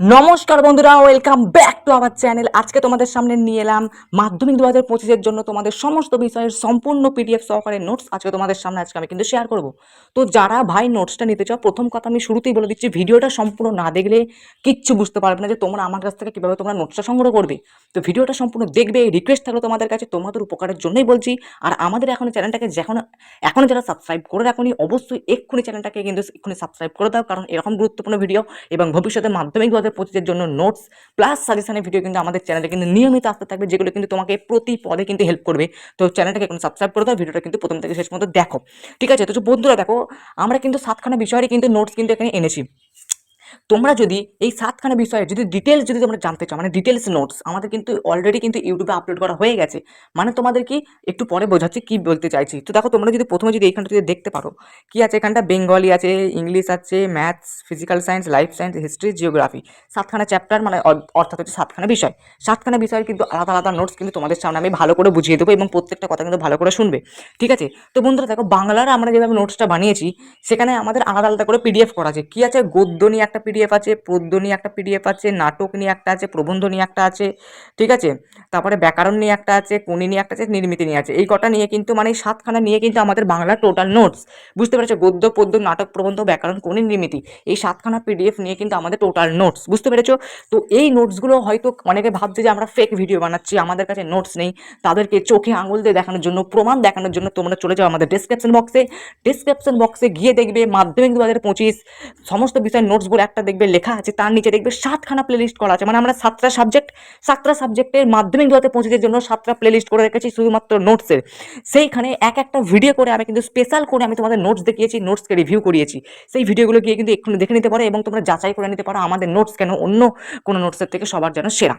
নমস্কার বন্ধুরা welcome back to our channel আজকে তোমাদের সামনে নিয়ে এলাম মাধ্যমিক দু হাজার পঁচিশের জন্য তোমাদের সমস্ত বিষয়ের সম্পূর্ণ পিডিএফ সহকারে নোটস আজকে তোমাদের সামনে আজকে আমি কিন্তু শেয়ার করব। তো যারা ভাই নোটসটা নিতে চাও, প্রথম কথা আমি শুরুতেই বলে দিচ্ছি, ভিডিওটা সম্পূর্ণ না দেখলে কিচ্ছু বুঝতে পারবে না যে তোমরা আমার কাছ থেকে কীভাবে তোমরা নোটসটা সংগ্রহ করবে। তো ভিডিওটা সম্পূর্ণ দেখবে রিকোয়েস্ট থাকল তোমাদের কাছে তোমাদের উপকারের জন্যই বলছি। আর আমাদের এখন চ্যানেলটাকে যখন এখনও যারা সাবস্ক্রাইব করে রাখুনি, অবশ্যই এক্ষুনি চ্যানেলটাকে কিন্তু এক্ষুনি সাবস্ক্রাইব করে দাও, কারণ এরকম গুরুত্বপূর্ণ ভিডিও এবং ভবিষ্যতে মাধ্যমিক হাজার পঁচিশের জন্য নোটস প্লাস সাজেশনের ভিডিও কিন্তু আমাদের চ্যানেলে কিন্তু নিয়মিত আসতে থাকবে, যেগুলো কিন্তু তোমাকে প্রতি পদে কিন্তু হেল্প করবে। তো চ্যানেলটাকে এখন সাবস্ক্রাইব করে দাও, ভিডিওটা কিন্তু প্রথম থেকে শেষ পর্যন্ত দেখো। ঠিক আছে? তো বন্ধুরা দেখো, আমরা কিন্তু সাতখানা বিষয়েরই কিন্তু নোটস কিন্তু এখানে এনেছি। তোমরা যদি এই সাতখানা বিষয়ে যদি ডিটেলস যদি তোমরা জানতে চাও মানে ডিটেলস নোটস আমাদের কিন্তু অলরেডি কিন্তু ইউটিউবে আপলোড করা হয়ে গেছে। মানে তোমাদের কি একটু পরে বোঝাচ্ছি কি বলতে চাইছি। তো দেখো, তোমরা যদি প্রথমে যদি এইখানটা যদি দেখতে পারো, কি আছে এখানটা? বেঙ্গলি আছে ইংলিশ আছে maths physical science life science history geography সাতখানা chapter মানে অর্থাৎ হচ্ছে সাতখানা বিষয়। সাতখানা বিষয়ের কিন্তু আলাদা আলাদা নোটস কিন্তু তোমাদের সামনে আমি ভালো করে বুঝিয়ে দেবো এবং প্রত্যেকটা কথা কিন্তু ভালো করে শুনবে। ঠিক আছে? তো বন্ধুরা, দেখো, বাংলার আমরা যেভাবে নোটসটা বানিয়েছি, সেখানে আমাদের আলাদা আলাদা করে পিডিএফ করা আছে। কি আছে? গদ্য নিয়ে একটা পিডিএফ আছে পদ্য নিয়ে একটা পিডিএফ আছে, নাটক নিয়ে একটা আছে, প্রবন্ধ নিয়ে একটা আছে, ঠিক আছে? তারপরে ব্যাকরণ নিয়ে একটা আছে কোনি নিয়ে একটা আছে, নির্মিতি নিয়ে আছে। এই কটা নিয়ে কিন্তু মানে সাতখানা নিয়ে কিন্তু আমাদের বাংলার টোটাল নোটস বুঝতে পেরেছ? গদ্য পদ্য নাটক, প্রবন্ধ, ব্যাকরণ কোনি নির্মিতি, এই সাতখানা পিডিএফ নিয়ে কিন্তু আমাদের টোটাল নোটস বুঝতে পেরেছ? তো এই নোটসগুলো হয়তো অনেকে ভাবছে যে আমরা ফেক ভিডিও বানাচ্ছি, আমাদের কাছে নোটস নেই। তাদেরকে চোখে আঙুল দিয়ে দেখানোর জন্য, প্রমাণ দেখানোর জন্য তোমরা চলে যাও আমাদের ডিসক্রিপশন বক্সে ডিসক্রিপশন বক্সে গিয়ে দেখবে মাধ্যমিক দু হাজার পঁচিশ, সমস্ত বিষয়ের নোটসগুলো একটা দেখবে লেখা আছে, তার নিচে দেখবে সাতখানা প্লেলিস্ট করা আছে। মানে আমরা সাতটা সাবজেক্ট সাতটা সাবজেক্টের মাধ্যমিক দুয়াতে দেওয়ার জন্য সাতটা প্লেলিস্ট করে রেখেছি শুধুমাত্র নোটসের সেইখানে এক একটা ভিডিও করে আমি কিন্তু স্পেশাল করে আমি তোমাদের নোটস দেখিয়েছি নোটসকে রিভিউ করিয়েছি। সেই ভিডিওগুলো গিয়ে কিন্তু এক্ষুনি দেখে নিতে পারো এবং তোমরা যাচাই করে নিতে পারো আমাদের নোটস কেন অন্য কোনো নোটসের থেকে সবার যেন সেরা।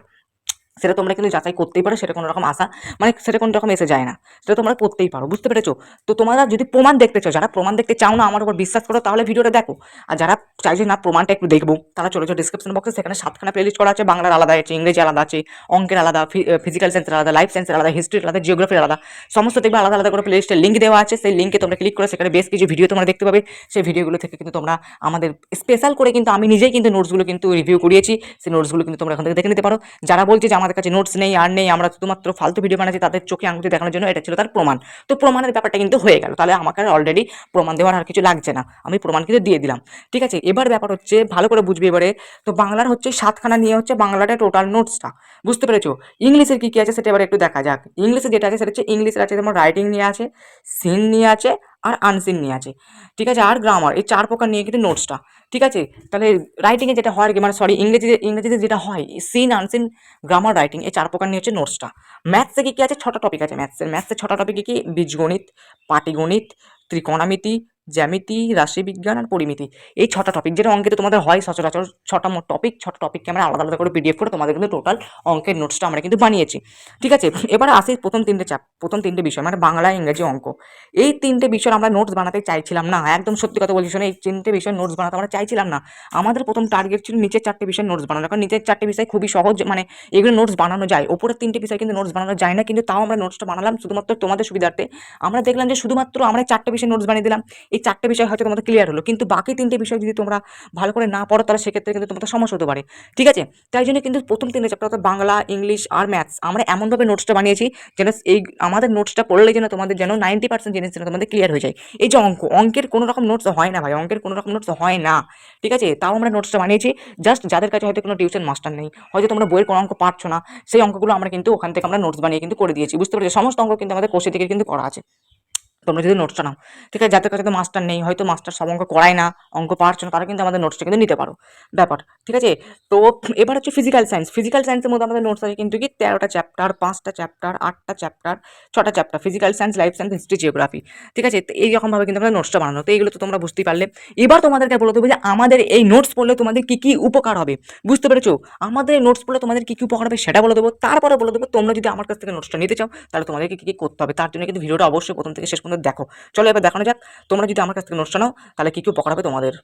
সেটা তোমরা কিন্তু যাচাই করতেই পারো, সেটা কোনো রকম আশা মানে সেটা কোনো রকম এসে যায় না। সেটা তোমরা করতেই পারো, বুঝতে পেরেছ? তো তোমরা যদি প্রমাণ দেখতে চাও, যারা প্রমাণ দেখতে চাও না, আমার উপর বিশ্বাস করো, তাহলে ভিডিওটা দেখো। আর যারা চাইছে না প্রমাণটা একটু দেখব, তারা চলে যাও ডিসক্রিপশন বক্সে সেখানে সাতখানা প্লেলিস্ট করা আছে, বাংলার আলাদা আছে, ইংরেজি আলাদা আছে, অঙ্কের আলাদা ফিজিক্যাল সায়েন্সের আলাদা লাইফ সায়েন্সের আলাদা হিস্ট্রির আলাদা জিওগ্রাফির আলাদা, সমস্ত দেখবে আলাদা আলাদা করে প্লেলিস্টের লিঙ্ক দেওয়া আছে, সেই লিঙ্কে তোমরা ক্লিক করে সেখানে বেশ কিছু ভিডিও তোমরা দেখতে পাবে। সেই ভিডিওগুলো থেকে কিন্তু তোমরা আমাদের স্পেশাল করে কিন্তু আমি নিজেই কিন্তু নোটসগুলো কিন্তু রিভিউ করিয়েছি, সেই নোটসগুলো কিন্তু তোমরা এখান থেকে দেখে নিতে পারো। যারা বলছে যে আমাদের কাছে নোটস নেই, আর নেই। আমরা শুধুমাত্র ফালতু ভিডিও বানাচ্ছি, তাদের চোখে আঙুলি দেখানোর জন্য এটা ছিল তার প্রমাণ। তো প্রমাণের ব্যাপারটা কিন্তু হয়ে গেল। তাহলে আমাকে অলরেডি প্রমাণ দেওয়ার আর কিছু লাগছে না। আমি প্রমাণ কিন্তু দিয়ে দিলাম। ঠিক আছে? এবার ব্যাপার হচ্ছে, ভালো করে বুঝবে এবারে। তো বাংলার হচ্ছে সাতখানা নিয়ে হচ্ছে বাংলাটা টোটাল নোটসটা বুঝতে পেরেছ? ইংলিশের কী কী আছে সেটা এবার একটু দেখা যাক। ইংলিশে যেটা আছে সেটা হচ্ছে, ইংলিশের আছে যেমন রাইটিং নিয়ে আছে সিন নিয়ে আছে আর আনসিন নিয়ে আছে। ঠিক আছে, আর গ্রামার এই চার প্রকার নিয়ে কিন্তু নোটসটা ঠিক আছে, তাহলে রাইটিংয়ে যেটা হয় আর কি মানে সরি ইংরেজিতে ইংরেজিতে যেটা হয় সিন আনসিন গ্রামার রাইটিং এই চার প্রকার নিয়ে হচ্ছে নোটসটা ম্যাথসে কী কী আছে? ছটা টপিক আছে ম্যাথসের ম্যাথসের ছটা টপিক কী কী? বীজগণিত, পাটিগণিত, ত্রিকোণামিতি জ্যামিতি, রাশিবিজ্ঞান আর পরিমিতি। এই ছটা টপিক যেটা অঙ্কে তোমাদের হয় সচরাচর ছটা মোট টপিক ছটা টপিককে আমরা আলাদা আলাদা করে পিডিএফ করে তোমাদের কিন্তু টোটাল অঙ্কের নোটসটা আমরা কিন্তু বানিয়েছি। ঠিক আছে? এবার আসি প্রথম তিনটে চাপ প্রথম তিনটে বিষয় মানে বাংলা, ইংরেজি অঙ্ক। এই তিনটে বিষয় আমরা নোটস বানাতে চাইছিলাম না, একদম সত্যি কথা বলছি শোনো, এই তিনটে বিষয় নোটস বানাতে আমরা চাইছিলাম না। আমাদের প্রথম টার্গেট ছিল নিচের চারটে বিষয় নোটস বানানো, কারণ নিচের চারটে বিষয় খুবই সহজ মানে এগুলো নোটস বানানো যায়। ওপরের তিনটে বিষয় কিন্তু নোটস বানানো যায় না, কিন্তু তাও আমরা নোটসটা বানালাম, শুধুমাত্র তোমাদের সুবিধার্থে। আমরা দেখলাম যে শুধুমাত্র আমরা চারটে বিষয় নোটস বানিয়ে দিলাম। এই চারটে বিষয় হয়তো তোমাদের ক্লিয়ার হলো। কিন্তু বাকি তিনটে বিষয় যদি তোমরা ভালো করে না পড়ো, তাহলে সেক্ষেত্রে কিন্তু তোমাদের সমস্যা হতে পারে। ঠিক আছে? তাই জন্য কিন্তু প্রথম তিনটে চ্যাপ্টার অর্থাৎ বাংলা ইংলিশ আর ম্যাথস আমরা এমনভাবে নোটসটা বানিয়েছি যেন এই আমাদের নোটসটা পড়লে যেন তোমাদের যেন নাইনটি পার্সেন্ট জিনিস যেন তোমাদের ক্লিয়ার হয়ে যায়। এই যে অঙ্ক, অঙ্কের কোনো রকম নোটস হয় না ভাই, অঙ্কের কোনো রকম নোটস হয় না। ঠিক আছে? তাও আমরা নোটসটা বানিয়েছি। জাস্ট যাদের কাছে হয়তো কোনো টিউশন মাস্টার নেই, হয়তো তোমরা বইয়ের কোনো অঙ্ক পারছ না, সেই অঙ্কগুলো আমরা কিন্তু ওখান থেকে আমরা নোটস বানিয়ে কিন্তু করে দিয়েছি। বুঝতে পেরেছি? সমস্ত অঙ্ক কিন্তু আমাদের কোষে থেকে কিন্তু করা আছে। তোমরা যদি নোটসটা নাও, ঠিক আছে? যাদের কাছে তো মাস্টার নেই, হয়তো মাস্টার সব অঙ্ক করায় না, অঙ্ক পারছ না তারা কিন্তু আমাদের নোটসটা কিন্তু নিতে পারো। ব্যাপার, ঠিক আছে? তো এবার হচ্ছে ফিজিক্যাল সায়েন্স ফিজিক্যাল সায়েন্সের মধ্যে আমাদের নোটস আছে কিন্তু কি? তেরোটা চ্যাপ্টার পাঁচটা চ্যাপ্টার আটটা চ্যাপ্টার ছটা chapter physical science life science history geography ঠিক আছে? তো এইরকমভাবে কিন্তু আমাদের নোটসটা বানানো। তো এইগুলো তো তোমরা বুঝতেই পারলে। এবার তোমাদেরকে বলে দেবো যে আমাদের এই নোটস পড়লে তোমাদের কী কী উপকার হবে, বুঝতে পেরেছ? আমাদের এই নোটস পড়লে তোমাদের কী কী উপকার হবে সেটা বলে দেবো। তারপরে বলে দেবো তোমরা যদি আমার কাছ থেকে নোটসটা নিতে চাও, তাহলে তোমাদেরকে কী কী করতে হবে, তার জন্য কিন্তু ভিডিওটা অবশ্যই প্রথম থেকে শেষ পর্যন্ত দেখো, চলো এবার দেখানো যাক। তোমরা যদি আমার কাছ থেকে নোটস নাও, তাহলে কী কী উপকার হবে তোমাদের?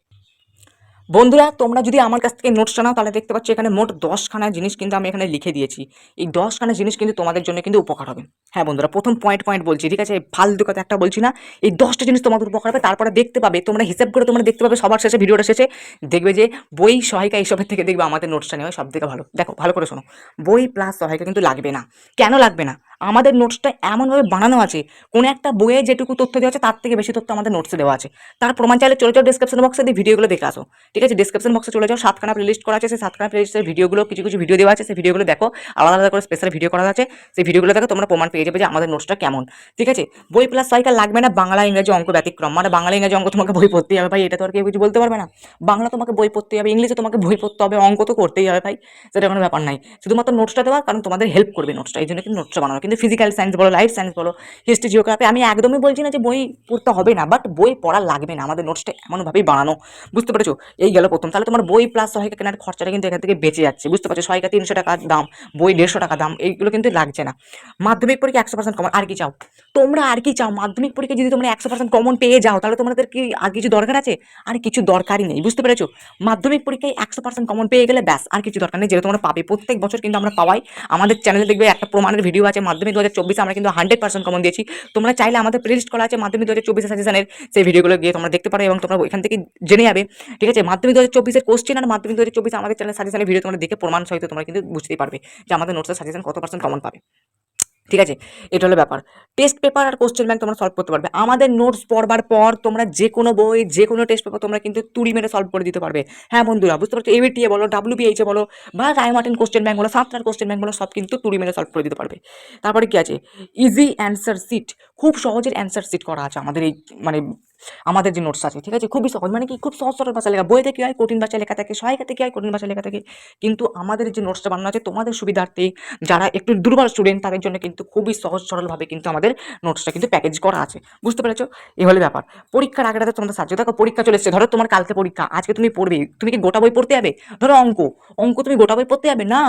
বন্ধুরা, তোমরা যদি আমার কাছ থেকে নোটসটা নাও, তাহলে দেখতে পাচ্ছ এখানে মোট দশখানা জিনিস কিন্তু আমি এখানে লিখে দিয়েছি। এই দশখানা জিনিস কিন্তু তোমাদের জন্য কিন্তু উপকার হবে। হ্যাঁ বন্ধুরা, প্রথম পয়েন্ট পয়েন্ট বলছি, ঠিক আছে? ফালতু কথা একটা বলছি না। এই দশটা জিনিস তোমাদের উপকার হবে, তারপরে দেখতে পাবে, তোমরা হিসেব করে তোমরা দেখতে পাবে সবার শেষে, ভিডিওটা শেষে, দেখবে যে বই সহায়িকা এইসবের থেকে দেখবে আমাদের নোটসটা নেওয়া সব থেকে ভালো। দেখো, ভালো করে শোনো। বই প্লাস সহায়িকা কিন্তু লাগবে না। কেন লাগবে না? আমাদের নোটসটা এমনভাবে বানানো আছে, কোনো একটা বইয়ে যেটুকু তথ্য দেওয়া আছে, তার থেকে বেশি তথ্য আমাদের নোটসে দেওয়া আছে। তার প্রমাণ চাইলে চলে যাও ডিসক্রিপশন বক্সে দিয়ে ভিডিওগুলো দেখে আসো। ঠিক আছে ডিসক্রিপশন বক্সে চলে যাও, সাতখানা প্লেলিস্ট করা আছে, সেই সাতখানা প্লেলিস্টের ভিডিওগুলো কিছু কিছু ভিডিও দেওয়া আছে, সেই ভিডিওগুলো দেখো, আলাদা আলাদা করে স্পেশাল ভিডিও করা আছে, সেই ভিডিওগুলো দেখো, তোমরা প্রমাণ পেয়ে যাবে যে আমাদের নোটসটা কেমন। ঠিক আছে? বই প্লাস সাইকেল লাগবে না, বাংলা, ইংরেজি অঙ্ক ব্যতিক্রম। মানে বাংলা, ইংরেজি অঙ্ক তোমাকে বই পড়তেই হবে ভাই, এটা তো আর কেউ কিছু বলতে পারবে না। বাংলা তোমাকে বই পড়তে হবে, ইংলিশে তোমাকে বই পড়তে হবে, অঙ্ক তো করতেই হবে ভাই, সেটা কোনো ব্যাপার নাই। শুধুমাত্র নোটসটা দেওয়া, কারণ তোমাদের হেল্প করবে নোটসটা এই জন্য কিন্তু নোটসটা বানানো। কিন্তু ফিজিক্যাল সায়েন্স বলো লাইফ সায়েন্স বলো হিস্ট্রি জিওগ্রাফি আমি একদমই বলছি না যে বই পড়তে হবে না বাট বই পড়া লাগবে না, আমাদের নোটসটা এমনভাবেই বানানো। বুঝতে পেরেছ? এই গেল প্রথম। তাহলে তোমার বই প্লাস সহায়িকা কেনার খরচাটা কিন্তু এখান থেকে বেঁচে যাচ্ছে, বুঝতে পারছ? সহায়িকা তিনশো টাকা দাম, বই দেড়শো টাকা দাম, এইগুলো কিন্তু লাগছে না। মাধ্যমিক পরীক্ষা একশো পার্সেন্ট কমন আর কি চাও? তোমরা আর কি চাও? মাধ্যমিক পরীক্ষা যদি তোমরা একশো পার্সেন্ট কমন পেয়ে যাও, তাহলে তোমাদের কি আর কিছু দরকার আছে? আর কিছু দরকারই নেই, বুঝতে পেরেছ? মাধ্যমিক পরীক্ষায় একশো পার্সেন্ট কমন পেয়ে গেলে ব্যাস, আর কিছু দরকার নেই, যেটা তোমরা পাবে। প্রত্যেক বছর কিন্তু আমরা পাওয়াই। আমাদের চ্যানেলে দেখবে একটা প্রমাণের ভিডিও আছে, মাধ্যমিক দু হাজার চব্বিশে আমরা কিন্তু হান্ড্রেড পার্সেন্ট কমন দিয়েছি। তোমরা চাইলে আমাদের প্লেলিস্ট করা আছে, মাধ্যমিক দু হাজার চব্বিশে সাজেশনের সেই ভিডিওগুলো গিয়ে তোমরা দেখতে পারো এবং তোমরা ওইখান থেকে জেনে যাবে, ঠিক আছে? মাধ্যমিক দু হাজার চব্বিশের কোশ্চেন আর মাধ্যমিক দু হাজার চব্বিশে আমাদের চ্যানেল সাজেশনের ভিডিও তোমরা দেখে প্রমাণ সহিত তোমরা কিন্তু বুঝতেই পারবে যে আমাদের নোটসের সাজেশন কত পার্সেন্ট কমন পাবে। ঠিক আছে? এটা হলো ব্যাপার। টেস্ট পেপার আর কোশ্চেন ব্যাংক তোমরা সলভ করতে পারবে। আমাদের নোটস পড়বার পর তোমরা যে কোনো বই, যে কোনো টেস্ট পেপার তোমরা কিন্তু তুড়ি মেরে সলভ করে দিতে পারবে। হ্যাঁ বন্ধুরা, বুঝতে পারছ? এবিটিএ বলো ডাব্লিউবিএইচে বলো বা রায়মার্টিন কোশ্চেন ব্যাংক বলো সাতটার কোশ্চেন ব্যাংক বলো, সব কিন্তু তুড়ি মেরে সলভ করে দিতে পারবে। তারপরে কি আছে? ইজি অ্যান্সার সিট খুব সহজের অ্যান্সার সিট করা আছে আমাদের এই মানে আমাদের যে নোটস আছে, ঠিক আছে? খুবই সহজ মানে কি খুব সহজ সরল ভাষা লেখা, বইতে কি হয়? কঠিন ভাষায় লেখা থাকে সহায়িকাতে কি হয়? কঠিন ভাষায় লেখা থাকে। কিন্তু আমাদের যে নোটসটা বানানো আছে, তোমাদের সুবিধার্থে যারা একটু দুর্বল স্টুডেন্ট তাদের জন্য কিন্তু খুবই সহজ সরলভাবে কিন্তু আমাদের নোটসটা কিন্তু প্যাকেজ করা আছে। বুঝতে পেরেছ? এই হলে ব্যাপার। পরীক্ষার আগে রাতে তোমাদের সাহায্য, দেখো পরীক্ষা চলে এসছে। ধরো তোমার কালকে পরীক্ষা, আজকে তুমি পড়বে, তুমি কি গোটা বই পড়তে যাবে? ধরো অঙ্ক অঙ্ক তুমি গোটা বই পড়তে যাবে? না।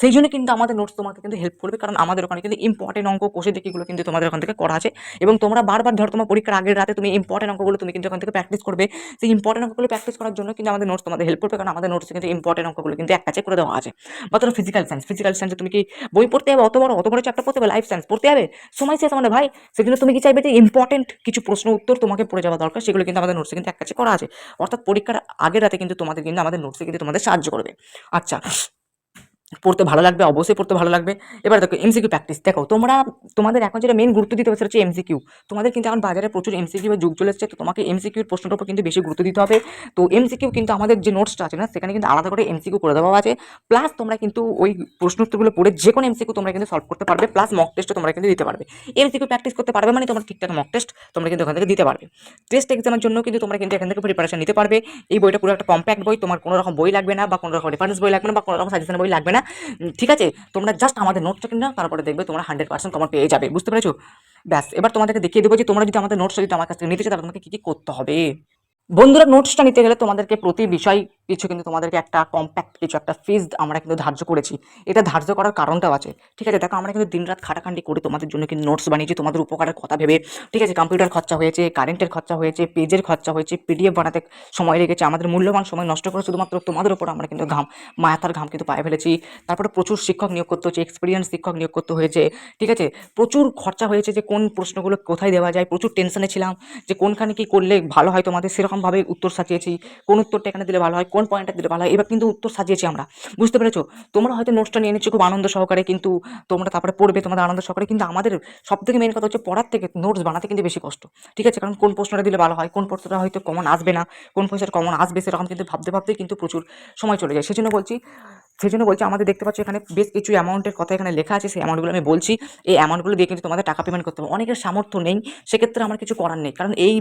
সেই জন্য কিন্তু আমাদের নোটস তোমাকে কিন্তু হেল্প করবে, কারণ আমাদের ওখানে কিন্তু ইম্পর্টেন্ট অঙ্ক কোষে দেখিগুলো কিন্তু তোমাদের ওখান থেকে করা আছে। এবং তোমরা বারবার ধরো তোমার পরীক্ষার আগের রাতে তুমি ইম্পর্টেন্ট অঙ্কগুলো তুমি কিন্তু ওখান থেকে প্র্যাকটিস করবে। সেই ইম্পর্টেন্ট অঙ্কগুলো প্র্যাকটিস করার জন্য কিন্তু আমাদের নোটস তোমাদের হেল্প করবে। কারণ আমাদের নোটসে কিন্তু ইম্পর্টেন্ট অঙ্কগুলো কিন্তু এক কাছে করে দেওয়া আছে। বা ধরো ফিজিক্যাল সায়েন্স ফিজিক্যাল সায়েন্সে তুমি কি বই পড়তে যাবে? অত বড় অত বড় চ্যাপ্টার পড়তে হবে লাইফ সায়েন্স পড়তে যাবে? সময় শেষ আমাদের ভাই সেগুলো তুমি কি চাইবে যে ইম্পর্টেন্ট কিছু প্রশ্ন, উত্তর তোমাকে পড়ে যাওয়া দরকার? সেগুলো কিন্তু আমাদের নোটসে কিন্তু এক কাছে করা আছে। অর্থাৎ পরীক্ষার আগের রাতে কিন্তু তোমাদের কিন্তু আমাদের নোটসে কিন্তু তোমাদের সাহায্য করবে। আচ্ছা পড়তে ভালো লাগবে, অবশ্যই পড়তে ভালো লাগবে। এবার দেখো এমসিকিউ প্র্যাকটিস দেখো, তোমরা তোমাদের এখন যেটা মেন গুরুত্ব দিতে হবে সেটা হচ্ছে এমসিকিউ তোমাদের কিন্তু এখন বাজারে প্রচুর এমসিকিউ যুগ চলে এসেছে, তো তোমাকে এমসিকিউর প্রশ্নটার উপর কিন্তু বেশি গুরুত্ব দিতে হবে। তো এমসিকিউ কিন্তু আমাদের যে নোটসটা আছে না, সেখানে কিন্তু আলাদা করে এমসিকিউ করে দেওয়া আছে। প্লাস তোমরা কিন্তু ওই প্রশ্ন উত্তরগুলো পড়ে যে কোনো এমসি এমসিকিউ তোমরা কিন্তু সলভ করতে পারবে প্লাস মক টেস্টও তোমরা কিন্তু দিতে পারবে। এমসিকিউ প্র্যাকটিস করতে পারবে মানে তোমরা ঠিকঠাক মক টেস্ট তোমরা কিন্তু ওখান থেকে দিতে পারবে। টেস্ট এক্সামের জন্য কিন্তু তোমরা কিন্তু এখান থেকে প্রিপারেশন নিতে পারবে। এই বইটা পুরো একটা কম্প্যাক্ট বই, তোমার কোনো রকম বই লাগবে না বা কোনো রকম রেফারেন্স বই লাগবে না বা কোনো রকম সাজেশন বই লাগবে না। উম, ঠিক আছে তোমরা জাস্ট আমাদের নোটটা কিনে নাও তারপরে দেখবে তোমরা হান্ড্রেড পার্সেন্ট কমন পেয়ে যাবে বুঝতে পেরেছ? ব্যাস এবার তোমাদেরকে দেখিয়ে দেবো যে তোমরা যদি আমাদের নোটস যদি আমার কাছ থেকে নিতে চাও তাহলে তোমাকে কী কী করতে হবে? বন্ধুরা নোটসটা নিতে গেলে তোমাদেরকে প্রতি বিষয় কিছু কিন্তু তোমাদেরকে একটা কম্প্যাক্ট কিছু একটা ফিজ আমরা কিন্তু ধার্য করেছি। এটা ধার্য করার কারণটাও আছে। ঠিক আছে, দেখো আমরা কিন্তু দিনরাত খাটাখান্ডি করে তোমাদের জন্য কিন্তু নোটস বানিয়েছি, তোমাদের উপকারের কথা ভেবে। ঠিক আছে কম্পিউটার খরচা হয়েছে কারেন্টের খরচা হয়েছে পেজের খরচা হয়েছে পিডিএফ বানাতে সময় লেগেছে, আমাদের মূল্যবান সময় নষ্ট করে শুধুমাত্র তোমাদের উপর আমরা কিন্তু ঘাম, মায়াতার ঘাম কিন্তু পায়ে ফেলেছি। তারপরে প্রচুর শিক্ষক নিয়োগ করতে হচ্ছে এক্সপিরিয়েন্স শিক্ষক নিয়োগ করতে হয়েছে। ঠিক আছে, প্রচুর খরচা হয়েছে যে কোন প্রশ্নগুলো কোথায় দেওয়া যায়, প্রচুর টেনশনে ছিলাম যে কোনখানে কি করলে ভালো হয় তোমাদের সেরকমভাবে উত্তর সাজিয়েছি, কোন উত্তরটা এখানে দিলে ভালো হয়, কোন পয়েন্টটা দিলে ভালো হয়, এবার কিন্তু উত্তর সাজিয়েছি আমরা। বুঝতে পেরেছ? তোমরা হয়তো নোটসটা নিয়ে নিচ্ছ খুব আনন্দ সহকারে, কিন্তু তোমরা তারপরে পড়বে তোমাদের আনন্দ সহকারে, কিন্তু আমাদের সব থেকে মেন কথা হচ্ছে পড়ার থেকে নোটস বানাতে কিন্তু বেশি কষ্ট। ঠিক আছে? কারণ কোন প্রশ্নটা দিলে ভালো হয়, কোন প্রশ্নটা হয়তো কমন আসবে না, কোন প্রশ্নটা কমন আসবে সেরকম কিন্তু ভাবতে ভাবতে কিন্তু প্রচুর সময় চলে যায়। সেজন্য বলছি সেই জন্য বলছি, আমাদের দেখতে পাচ্ছ এখানে বেশ কিছু অ্যামাউন্টের কথা এখানে লেখা আছে, সেই অ্যামাউন্টগুলো আমি বলছি। এই অ্যামাউন্টগুলো দিয়ে কিন্তু তোমাদের টাকা পেমেন্ট করতে হবে। অনেকের সামর্থ্য নেই, সেক্ষেত্রে আমার কিছু করার নেই। কারণ এই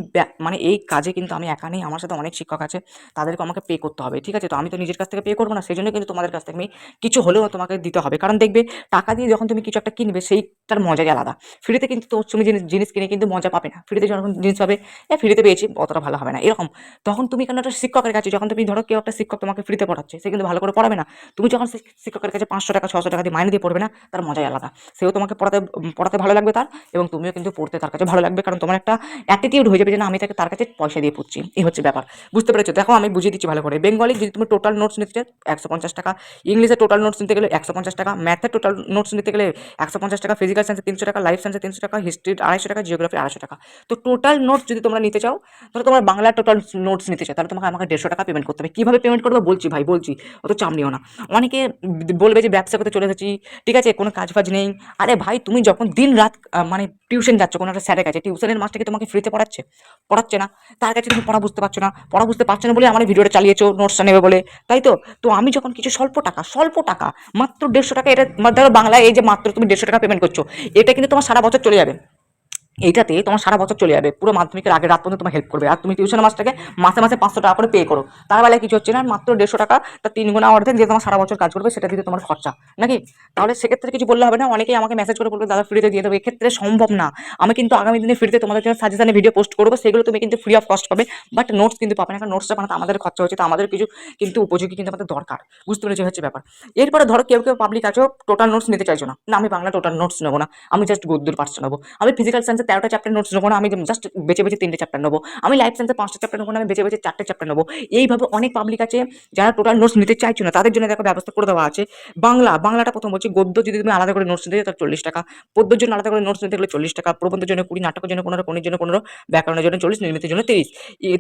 মানে এই কাজে কিন্তু আমি একা নেই, আমার সাথে অনেক শিক্ষক আছে, তাদেরকে আমাকে পে করতে হবে, ঠিক আছে? তো আমি তো নিজের কাছ থেকে পে করব না সেই জন্য কিন্তু তোমাদের কাছ থেকে আমি কিছু হলেও তোমাকে দিতে হবে। কারণ দেখবে, টাকা দিয়ে যখন তুমি কিছু একটা কিনবে, সেইটার মজাই আলাদা। ফ্রিতে কিন্তু তুমি জিনিস জিনিস কিনে কিন্তু মজা পাবে না। ফ্রিতে যখন জিনিস পাবে, এ ফ্রিতে পেয়েছি, অতটা ভালো হবে না। এরকম। তখন তুমি কেন একটা শিক্ষকের কাছে, যখন তুমি ধরো কেউ একটা শিক্ষক তোমাকে ফ্রিতে পড়াচ্ছে, সে কিন্তু ভালো করে পড়াবে না। তুমি যখন শিক্ষকের কাছে পাঁচশো টাকা, ছশো টাকা দিয়ে মাইনে দিয়ে পড়বে না, তার মজাই আলাদা। সেও তোমাকে পড়াতে পড়াতে ভালো লাগবে তার, এবং তুমিও কিন্তু পড়তে তার কাছে ভালো লাগবে, কারণ তোমার একটা অ্যাটিটিউড হয়ে যাবে যে, না, আমি তাকে, তার কাছে পয়সা দিয়ে পড়ছি। এই হচ্ছে ব্যাপার। বুঝতে পেরেছ? দেখো, আমি বুঝিয়ে দিচ্ছি ভালো করে। বেঙ্গলি যদি তুমি টোটাল নোটস নিতে চাও, একশো পঞ্চাশ টাকা। ইংলিশে টোটাল নোটস নিতে গেলে একশো পঞ্চাশ টাকা। ম্যাথের টোটাল নোটস নিতে গেলে একশো পঞ্চাশ টাকা। ফিজিক্যাল সায়েন্সে তিনশো টাকা। লাইফ সায়েন্সে তিনশো টাকা। হিস্ট্রি আড়াইশো টাকা। জিওগ্রাফি আড়াইশো টাকা। তো টোটাল নোটস যদি তোমরা নিতে চাও, তাহলে তোমার বাংলা টোটাল নোটস নিতে চাও। তাহলে তোমাকে আমাকে দেড়শো টাকা পেমেন্ট করতে হবে। কীভাবে পেমেন্ট করবে? বলছি ভাই, বলছি। অত চাপ নিও না। অনেকে বলবে যে ব্যবসা করতে চলে এসেছি, ঠিক আছে, কোনো কাজ ফাজ নেই। আরে ভাই, তুমি যখন দিন রাত মানে টিউশন যাচ্ছ, কোনো একটা স্যারের কাছে টিউশনের মাস্টারকে তোমাকে ফ্রিতে পড়াচ্ছে? পড়াচ্ছে না। তার কাছে তুমি পড়া বুঝতে পারছ না। পড়া বুঝতে পারছ না বলে আমার ভিডিওটা চালিয়েছো নোটসটা নেবে বলে। তাই তো? তো আমি যখন কিছু স্বল্প টাকা স্বল্প টাকা, মাত্র দেড়শো টাকা, এটা ধরো বাংলায় এই যে মাত্র তুমি দেড়শো টাকা পেমেন্ট করছ, এটা কিন্তু তোমার সারা বছর চলে যাবে। এইটাতে তোমার সারা বছর চলে যাবে। পুরো মাধ্যমিকের আগে রাত পর্যন্ত তোমার হেল্প করবে। আর তুমি টিউশন মাস্টারকে মাসে মাসে পাঁচশো টাকা করে পে করো। তার বেলায় কিছু হচ্ছে না, মাত্র দেড়শো টাকা তার তিন গুণা অর্ধেক যে তোমার সারা বছর কাজ করবে, সেটা দিতে তোমার খরচা। নাকি? তাহলে সেক্ষেত্রে কিছু বললে হবে না? অনেকেই আমাকে মেসেজ করে বলবে, দাদা ফ্রিতে দিয়ে দেবো এক্ষেত্রে সম্ভব না। আমি কিন্তু আগামী দিনে ফ্রিতে তোমাদের জন্য সাজেশনে ভিডিও পোস্ট করব। সেগুলো তুমি কিন্তু ফ্রি অফ কস্ট পাবে। বাট নোটস কিন্তু পাবে না। নোটসটা বানাতে আমাদের খরচা হচ্ছে। তো আমাদের কিছু কিন্তু উপযোগী কিন্তু আমাদের দরকার। বুঝতে পেরেছি হচ্ছে ব্যাপার। এরপরে ধরো কেউ কেউ পাবলিক আছো টোটাল নোটস নিতে চাইছো না। না, আমি বাংলা টোটাল নোটস নেব না। আমি জাস্ট গদ্যুর পার্টস নেব। আমি ফিজিক্যাল সায়েন্সে তেরোটা চ্যাপ্টার নোটস নেব না, আমি জাস্ট বেছে বেছে তিনটে চ্যাপ্টার নেব। আমি লাইফ সায়েন্সে পাঁচটা চ্যাপ্টার নেব না, আমি বেছে বেছে চারটে চ্যাপ্টার নেব। এইভাবে অনেক পাবলিক আছে যারা টোটাল নোটস নিতে চাইছো না, তাদের জন্য দেখো ব্যবস্থা করে দেওয়া আছে। বাংলা, বাংলাটা প্রথম বলছি, গদ্য যদি তুমি আলাদা করে নোটস নিতে চাও, তাহলে চল্লিশ টাকা। পদ্যের জন্য আলাদা করে নোটস নিতে গেলে চল্লিশ টাকা। প্রবন্ধের জন্য কুড়ি, নাটকের জন্য পনেরো কোণের জন্য পনেরো, ব্যাকরণের জন্য চল্লিশ, নির্মিতের জন্য তিরিশ।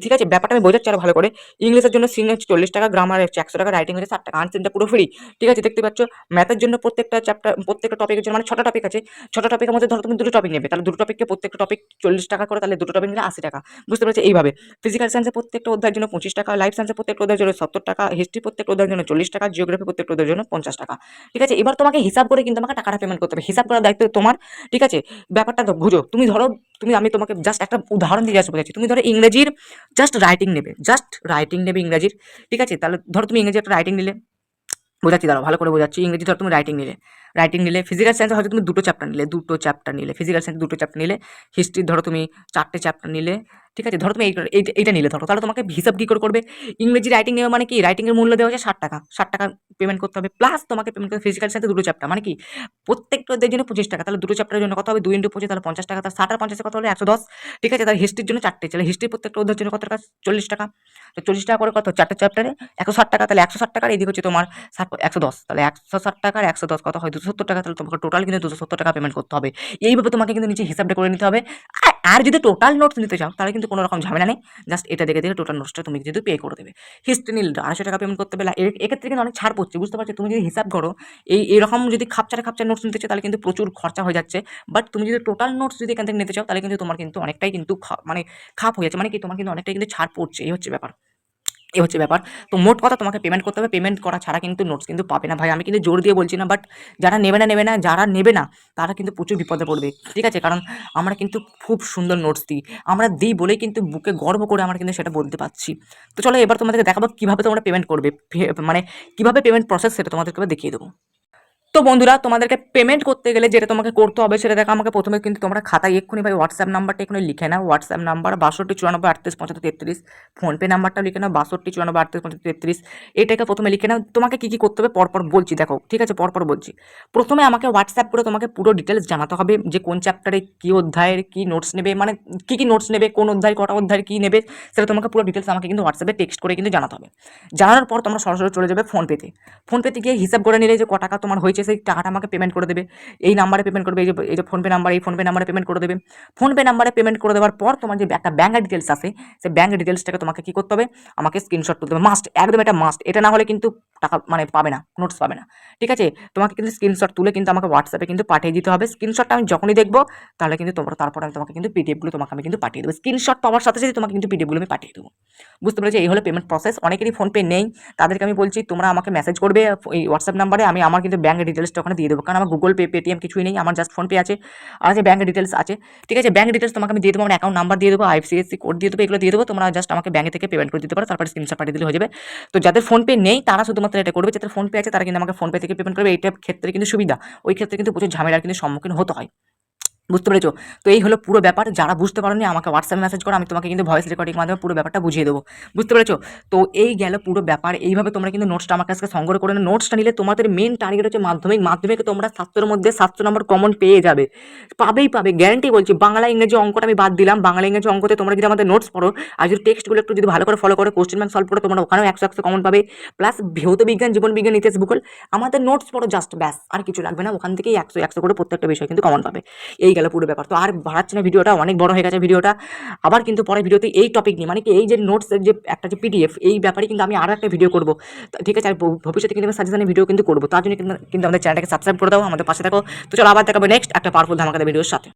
ঠিক আছে, ব্যাপারটা আমি বোঝাচ্ছি আরও ভালো করে। ইংলিশের জন্য সিং হচ্ছে চল্লিশ টাকা গ্রামার হচ্ছে একশো টাকা রাইটিং হচ্ছে ষাট টাকা। আনসিনটা পুরো ফ্রি ঠিক আছে, দেখতে পাচ্ছ? ম্যাথের জন্য প্রত্যেকটা চ্যাপ্টার প্রত্যেকটা টপিকের জন্য মানে ছটা টপিক আছে। ছটা টপিকের মধ্যে ধরো তুমি দুটো টপিক নেবে, তাহলে দুটো টপিককে প্রত্যেকটা টপিক চল্লিশ টাকা করে, তাহলে দুটো টপিক নিলে আশি টাকা। বুঝতে পারছি? এইভাবে। ফিজিক্যাল সায়েন্সের প্রত্যেকটা অধ্যায়ের জন্য পঁচিশ টাকা লাইফ সায়েন্সের প্রত্যেকটা অধ্যায়ের জন্য সত্তর টাকা হিস্ট্রি প্রত্যেকটা অধ্যায়ের জন্য চল্লিশ টাকা জিওগ্রাফি প্রত্যেকটা অধ্যায়ের জন্য পঞ্চাশ টাকা। ঠিক আছে? এবার তোমাকে হিসাব করে কিন্তু আমাকে টাকাটা পেমেন্ট করতে হবে। হিসাব করার দায়িত্ব তোমার। ঠিক আছে? ব্যাপারটা তো বুঝো। তুমি ধরো, তুমি আমি তোমাকে জাস্ট একটা উদাহরণ দিয়ে জাস্ট বোঝাচ্ছি তুমি ধরো ইংরেজির জাস্ট রাইটিং নেবে। জাস্ট রাইটিং নেবে ইংরেজির। ঠিক আছে? তাহলে ধরো তুমি ইংরেজি একটা রাইটিং নিলে। বোঝাচ্ছি, দাঁড়াও, ভালো করে বোঝাচ্ছি। ইংরেজি ধর তুমি রাইটিং নিলে। রাইটিং নিলে ফিজিক্যাল সায়েন্সে হয়তো তুমি দুটো চ্যাপ্টার নিলে, দুটো চ্যাপ্টার নিলে ফিজিক্যাল সায়েন্স দুটো চ্যাপ্টার নিলে হিস্ট্রি ধরো তুমি চারটে চ্যাপ্টার নিলে, ঠিক আছে? ধরো তুমি এইটা নিলে ধরো, তাহলে তোমাকে হিসাব কী করে করবে? ইংরেজি রাইটিং নেবে মানে কি? রাইটিংয়ের মূল্য দেওয়া হচ্ছে ষাট টাকা। ষাট টাকা পেমেন্ট করতে হবে প্লাস তোমাকে পেমেন্ট করতে ফিজিক্যাল সায়েন্সে দুটো চ্যাপ্টার মানে কি? প্রত্যেকটা অধ্যায়ের জন্য পঁচিশ টাকা, তাহলে দুটো চ্যাপ্টারের জন্য কত হবে? দুই ইন্টু পঁচিশ, তাহলে পঞ্চাশ টাকা তার ষাট আর পঞ্চাশে কত হলে? একশো দশ। ঠিক আছে? তাহলে হিস্ট্রির জন্য চারটে, তাহলে হিস্ট্রির প্রত্যেকটা অধ্যায়ের জন্য কত টাকা? চল্লিশ টাকা। চল্লিশ টাকা করে কত? চারটে চ্যাপ্টারে একশো ষাট টাকা, তাহলে একশো ষাট টাকার এদিকে হচ্ছে তোমার ষাট, একশো দশ, তাহলে একশো ষাট টাকার একশো দশ, কত হয়? দুশো সত্তর টাকা, তাহলে তোমাকে টোটাল কিন্তু দুশো সত্তর টাকা পেমেন্ট করতে হবে। এইভাবে তোমাকে কিন্তু নিচে হিসাবটা করে নিতে হবে। আর- যদি টোটাল নোটস নিতে চাও, তাহলে কিন্তু কোনো রকম ঝামেলা নেই। জাস্ট এটা দেখে দেখে টোটাল নোটসটা তুমি কিন্তু পে করে দেবে। হিস্ট্রি নিলে, আড়াইশো টাকা পেমেন্ট করতে হবে এক্ষেত্রে কিন্তু অনেক ছাড় পড়ছে, বুঝতে পারছ? তুমি যদি হিসাব করো, এই, এরকম যদি খাপচারে খাপচারে নোটস নিতে চাও, তাহলে কিন্তু প্রচুর খরচা হয়ে যাচ্ছে। বাট তুমি যদি টোটাল নোটস যদি এখান থেকে নিতে চাও, তাহলে কিন্তু তোমার কিন্তু অনেকটাই কিন্তু মানে খাপ হয়ে যাচ্ছে। মানে কি, তোমার কিন্তু অনেকটাই কিন্তু ছাড় পড়ছে, এই হচ্ছে ব্যাপার। এই হচ্ছে ব্যাপার। তো মোট কথা তোমাকে পেমেন্ট করতে হবে। পেমেন্ট করা ছাড়া কিন্তু নোটস কিন্তু পাবে না। ভাই, আমি কিন্তু জোর দিয়ে বলছি না বাট যারা নেবে না নেবে না, যারা নেবে না, তারা কিন্তু প্রচুর বিপদে পড়বে। ঠিক আছে? কারণ আমরা কিন্তু খুব সুন্দর নোটস দিই। আমরা দিই বলেই কিন্তু বুকে গর্ব করে আমরা কিন্তু সেটা বলতে পারছি। তো চলো এবার তোমাদেরকে দেখাবো কীভাবে তোমরা পেমেন্ট করবে। মানে কীভাবে পেমেন্ট প্রসেস সেটা তোমাদেরকে দেখিয়ে দেবো। তো বন্ধুরা, তোমাদেরকে পেমেন্ট করতে গেলে যেটা তোমাকে করতে হবে সেটা দেখো, আমাকে প্রথমে কিন্তু তোমরা খাতায় এক্ষুনি ভাই হোয়াটসঅ্যাপ নাম্বারটা এখানে লিখে নাও। হোয়াটসঅ্যাপ নাম্বার বাষট্টি, চুরানব্বই, আটত্রিশ, পঁচাত্তর, তেত্রিশ। ফোনপে নাম্বারটা লিখে নাও, বাষট্টি, চুরানব্বই, আটত্রিশ, পঁচাত্তর, তেত্রিশ। এটাকে প্রথমে লিখে নাও। তোমাকে কী কী করতে হবে পরপর বলছি, দেখো, ঠিক আছে, পরপর বলছি। প্রথমে আমাকে হোয়াটসঅ্যাপ করে তোমাকে পুরো ডিটেলস জানাতে হবে যে কোন চ্যাপ্টারে কী অধ্যায়ের, কী নোটস নেবে মানে কী কী নোটস নেবে, কোন অধ্যায়, কটা অধ্যায়, কী নেবে, সেটা তোমাকে পুরো ডিটেলস আমাকে কিন্তু হোয়াটসঅ্যাপে টেক্সট করে কিন্তু জানাতে হবে। জানানোর পর তোমরা সরাসরি চলে যাবে ফোনপেতে ফোনপেতে গিয়ে হিসাব করে নিলে যে ক টাকা তোমার হয়েছে সেই টাকাটা আমাকে পেমেন্ট করে দেবে। এই নাম্বারে পেমেন্ট করবে, এই যে এই যে ফোনপে নাম্বার এই ফোনপে নাম্বারে পেমেন্ট করে দেবে। ফোনপে নাম্বারে পেমেন্ট করে দেওয়ার পর তোমার যে একটা ব্যাঙ্ক ডিটেলস আছে, সেই ব্যাঙ্ক ডিটেলসটাকে তোমাকে কী করতে হবে? আমাকে স্ক্রিনশট তুলতে হবে। মাস্ট একদম এটা মাস্ট এটা না হলে কিন্তু টাকা মানে পাবে না নোটস পাবে না। ঠিক আছে? তোমাকে কিন্তু স্ক্রিনশট তুলে কিন্তু আমাকে হোয়াটসঅ্যাপে কিন্তু পাঠিয়ে দিতে হবে। স্ক্রিনশটটা আমি যখনই দেখব, তাহলে কিন্তু তোমার, তারপর আমি তোমাকে কিন্তু পিডিএফগুলো তোমাকে আমি কিন্তু পাঠিয়ে দেবো। স্ক্রিনশট পাওয়ার সাথে সাথে তোমাকে কিন্তু পিডিএফগুলো আমি পাঠিয়ে দেবো। বুঝতে পেরেছি? এই হলো পেমেন্ট প্রসেস অনেকেরই ফোনপে নেই। তাদেরকে আমি বলছি, তোমরা আমাকে মেসেজ করবে এই হোয়াটসঅ্যাপ নাম্বারে আমি, আমার কিন্তু ব্যাঙ্ক ডিটেলসটা ওখানে দিয়ে দেবো। কারণ আমার গুগল পে পেটিএম কিছুই নেই, আমার জাস্ট ফোনপে আছে, আর যে ব্যাঙ্ক ডিটেলস আছে। ঠিক আছে ব্যাঙ্ক ডিটেলস তোমাকে আমি দিয়ে দেবো, আমার অ্যাকাউন্ট নাম্বার দিয়ে দেবো আইসিএসসি কোড দিয়ে দেবো, এগুলো দিয়ে দেবো, তোমরা জাস্ট আমাকে ব্যাঙ্ক থেকে পেমেন্ট করে দিতে পারো, তারপরে স্ক্রিনশট পাঠিয়ে দিলে হয়ে যাবে। তো যাদের ফোনপে নেই, তারা শুধুমাত্র এটা করবে, যাদের ফোনপে আছে, তারা কিন্তু আমাকে ফোনপে থেকে পেমেন্ট করবে, এইটা ক্ষেত্রে কিন্তু সুবিধা, ওই ক্ষেত্রে কিন্তু প্রচুর ঝামেলার কিন্তু সম্মুখীন হতে হয়। বুঝতে পেরেছ? তো এই হলো পুরো ব্যাপার। যারা বুঝতে পারোনি, আমাকে হোয়াটসঅ্যাপে মেসেজ করো, আমি তোমাকে কিন্তু ভয়েস রেকর্ডিং মাধ্যমে পুরো ব্যাপারটা বুঝিয়ে দেবো। বুঝতে পেরেছ? তো এই গেল পুরো ব্যাপার। এইভাবে তোমরা কিন্তু নোটসটা আমার কাছ সংগ্রহ করে। নোটসটা নিলে তোমাদের মেন টার্গেট হচ্ছে মাধ্যমিক। মাধ্যমিকে তোমরা সাতশোর মধ্যে সাতশো নম্বর কমন পেয়ে যাবে। পাবেই পাবে। গ্যারান্টি বলছি, বাংলা, ইংরেজি অঙ্কটা আমি বাদ দিলাম। বাংলা, ইংরেজি অঙ্কতে তোমরা যদি আমাদের নোটস পড়ো, আর যদি টেক্সটগুলো একটু যদি ভালো করে ফলো করো কোশ্চেন ব্যাংক সলভ করো, তোমরা ওখানেও একশো একশো কমন পাবে। প্লাস ভৌত বিজ্ঞান, জীবন বিজ্ঞান, ইতিহাস, ভূগোল, আমাদের নোটস পড়ো জাস্ট ব্যাস। আর কিছু লাগবে না। ওখান থেকেই একশো একশো করে প্রত্যেকটা বিষয় কিন্তু কমন পাবে। এই গেল পুরো ব্যাপার। তো আর বাড়াচ্ছে না ভিডিওটা, অনেক বড় হয়ে গেছে ভিডিওটা। আবার কিন্তু পরে ভিডিওতে এই টপিক নিয়ে মানে কি এই যে নোটস যে একটা যে পিডিএফ এই ব্যাপারে কিন্তু আমি আর একটা ভিডিও করব। ঠিক আছে, আর ভবিষ্যতে কিন্তু সাজেশনের ভিডিও কিন্তু করব। তার জন্য কিন্তু কিন্তু আমাদের চ্যানেলটাকে সাবস্ক্রাইব করে দাও, আমাদের পাশে থাকো। তো চলো আবার দেখাবো নেক্সট একটা পাওয়ারফুল ধামাকাদের ভিডিওর সাথে।